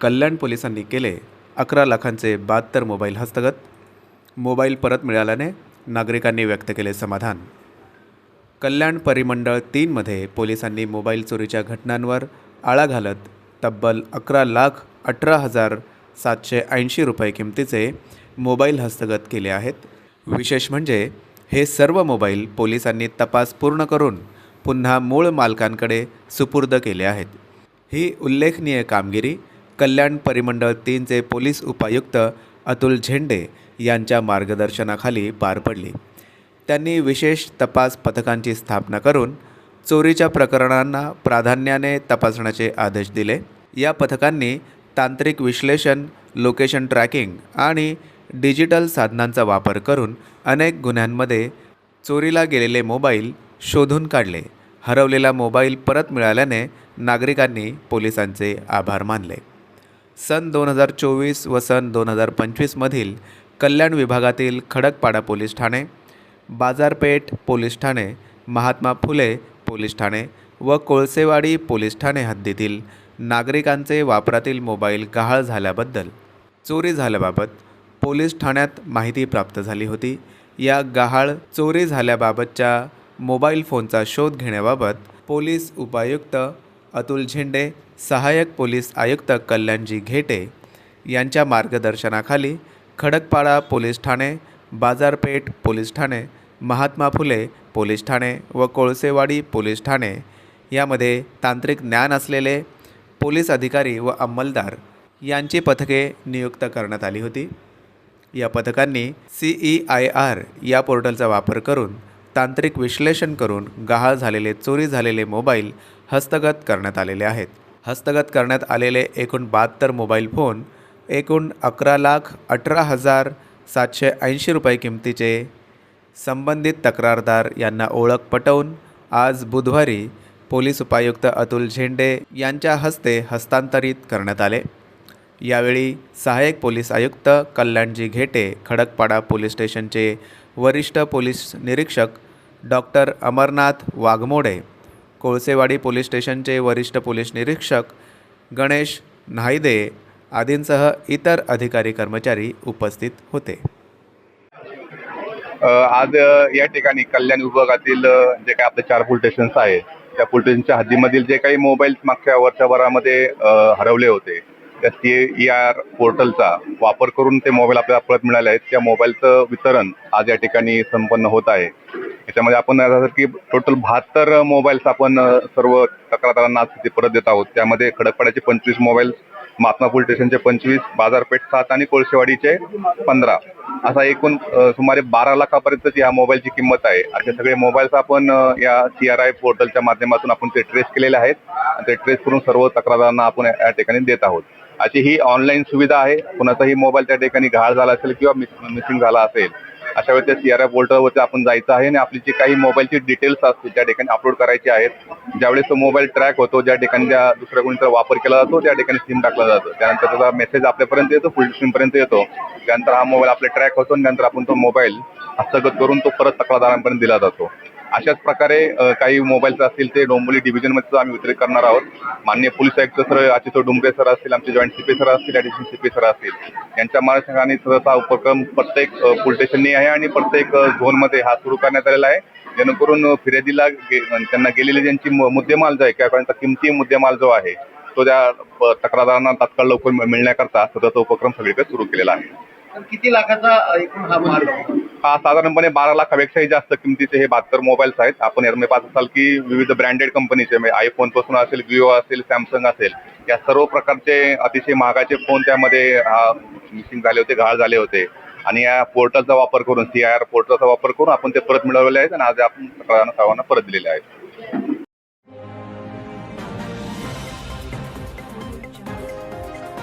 कल्याण पोलिसांनी केले अकरा लाखांचे बहात्तर मोबाईल हस्तगत. मोबाईल परत मिळाल्याने नागरिकांनी व्यक्त केले समाधान. कल्याण परिमंडळ तीनमध्ये पोलिसांनी मोबाईल चोरीच्या घटनांवर आळा घालत तब्बल अकरा लाख अठरा हजार सातशे ऐंशी रुपये किमतीचे मोबाईल हस्तगत केले आहेत. विशेष म्हणजे हे सर्व मोबाईल पोलिसांनी तपास पूर्ण करून पुन्हा मूळ मालकांकडे सुपूर्द केले आहेत. ही उल्लेखनीय कामगिरी कल्याण परिमंडळ तीनचे पोलीस उपायुक्त अतुल झेंडे यांच्या मार्गदर्शनाखाली पार पडली. त्यांनी विशेष तपास पथकांची स्थापना करून चोरीच्या प्रकरणांना प्राधान्याने तपासण्याचे आदेश दिले. या पथकांनी तांत्रिक विश्लेषण लोकेशन ट्रॅकिंग आणि डिजिटल साधनांचा वापर करून अनेक गुन्ह्यांमध्ये चोरीला गेलेले मोबाईल शोधून काढले. हरवलेला मोबाईल परत मिळाल्याने नागरिकांनी पोलिसांचे आभार मानले. सन दोन हजार चोवीस व सन दोन हजार पंचवीसमधील कल्याण विभागातील खडकपाडा पोलीस ठाणे बाजारपेठ पोलीस ठाणे महात्मा फुले पोलीस ठाणे व कोळसेवाडी पोलीस ठाणे हद्दीतील नागरिकांचे वापरातील मोबाईल गहाळ झाल्याबद्दल चोरी झाल्याबाबत पोलीस ठाण्यात माहिती प्राप्त झाली होती. या गहाळ चोरी झाल्याबाबतच्या मोबाईल फोनचा शोध घेण्याबाबत पोलीस उपायुक्त अतुल झेंडे सहाय्यक पोलीस आयुक्त कल्याणजी घेटे यांच्या मार्गदर्शनाखाली खडकपाडा पोलीस ठाणे बाजारपेठ पोलीस ठाणे महात्मा फुले पोलीस ठाणे व कोळसेवाडी पोलीस ठाणे यामध्ये तांत्रिक ज्ञान असलेले पोलीस अधिकारी व अंमलदार यांची पथके नियुक्त करण्यात आली होती. या पथकांनी सी ई आय आर या पोर्टलचा वापर करून तांत्रिक विश्लेषण करून गहाळ झालेले चोरी झालेले मोबाईल हस्तगत करण्यात आलेले आहेत. हस्तगत करण्यात आलेले एकूण बहात्तर मोबाईल फोन एकूण अकरा लाख अठरा हजार सातशे ऐंशी रुपये किमतीचे संबंधित तक्रारदार यांना ओळख पटवून आज बुधवारी पोलीस उपायुक्त अतुल झेंडे यांच्या हस्ते हस्तांतरित करण्यात आले. यावेळी सहाय्यक पोलीस आयुक्त कल्याणजी घेटे खडकपाडा पोलीस स्टेशनचे वरिष्ठ पोलीस निरीक्षक डॉक्टर अमरनाथ वाघमोडे कोळसेवाडी पोलीस स्टेशनचे वरिष्ठ पोलीस निरीक्षक गणेश न्हायदे आदींसह इतर अधिकारी कर्मचारी उपस्थित होते. आज या ठिकाणी कल्याण विभागातील जे काही आपले चार पोलीस स्टेशन्स आहेत त्या पोलीस स्टेशनच्या हद्दीमधील जे काही मोबाईल मागच्या वर्षभरामध्ये हरवले होते त्या सी आर पोर्टलचा वापर करून ते मोबाईल आपल्याला परत मिळाले आहेत. त्या मोबाईलचं वितरण आज या ठिकाणी संपन्न होत आहे. याच्यामध्ये आपण की टोटल बहात्तर मोबाईल्स आपण सर्व तक्रारदारांना आज परत देत आहोत. त्यामध्ये खडकपाड्याचे पंचवीस मोबाईल महात्मा पोलीस स्टेशनचे पंचवीस बाजारपेठ सात आणि कोळशेवाडीचे पंधरा. असा एकूण सुमारे बारा लाखापर्यंतची या मोबाईलची किंमत आहे. असे सगळे मोबाईल्स आपण या सी आर आय पोर्टलच्या माध्यमातून आपण ते ट्रेस केलेले आहेत. आणि ते ट्रेस करून सर्व तक्रारदारांना आपण या ठिकाणी देत आहोत. अशी ही ऑनलाईन सुविधा आहे. कुणाचाही मोबाईल त्या ठिकाणी घाळ झाला असेल किंवा मिसिंग झाला असेल अशा वेळी त्या सी पोर्टलवरती आपण जायचं आहे आणि आपली जी काही मोबाईलची डिटेल्स असतील त्या ठिकाणी अपलोड करायचे आहेत ज्यावेळेस तो मोबाईल ट्रॅक होतो ज्या ठिकाणी त्या दुसऱ्या कोणीचा वापर केला जातो त्या ठिकाणी सिम टाकला जातो. त्यानंतर त्याचा मेसेज आपल्यापर्यंत येतो फुल सिमपर्यंत येतो. त्यानंतर हा मोबाईल आपला ट्रॅक होतो आणि नंतर आपण तो मोबाईल हस्तगत करून तो परत तक्रारदारांपर्यंत दिला जातो. अशाच प्रकारे काही मोबाईल्स असतील ते डोंबोली डिव्हिजनमध्ये सुद्धा आम्ही वितरित करणार आहोत. माननीय पोलीस आयुक्त सर अचित डुंबरे सर असतील आमचे जॉईंट सीपी सर असतील ॲडिशनल सीपी सर असतील. यांच्या मार्गदर्शनाने सहसा उपक्रम प्रत्येक पोलीस स्टेशननी आहे आणि प्रत्येक झोनमध्ये हा सुरू करण्यात आलेला आहे. जेणेकरून फिर्यादीला गे- त्यांना गेलेले ज्यांची मुद्देमाल जो आहे किंवा त्यांचा किमती मुद्देमाल जो आहे तो त्या तक्रारदारांना तात्काळ लवकर मिळण्याकरता सतत उपक्रम सगळीकडे सुरू केलेला आहे. किती लाखाचा एकूण हा माल आहे? हा साधारणपणे बारा लाखापेक्षाही जास्त किमतीचे हे बहात्तर मोबाईल्स आहेत. आपण यामध्ये पाहत असाल की विविध ब्रँडेड कंपनीचे म्हणजे आयफोनपासून असेल विवो असेल सॅमसंग असेल या सर्व प्रकारचे अतिशय महागाचे फोन त्यामध्ये मिसिंग झाले होते घाळ झाले होते. आणि या पोर्टलचा वापर करून सी आय आर पोर्टलचा वापर करून आपण ते परत मिळवलेले आहेत आणि आज आपण सर्वांना परत दिलेले आहेत.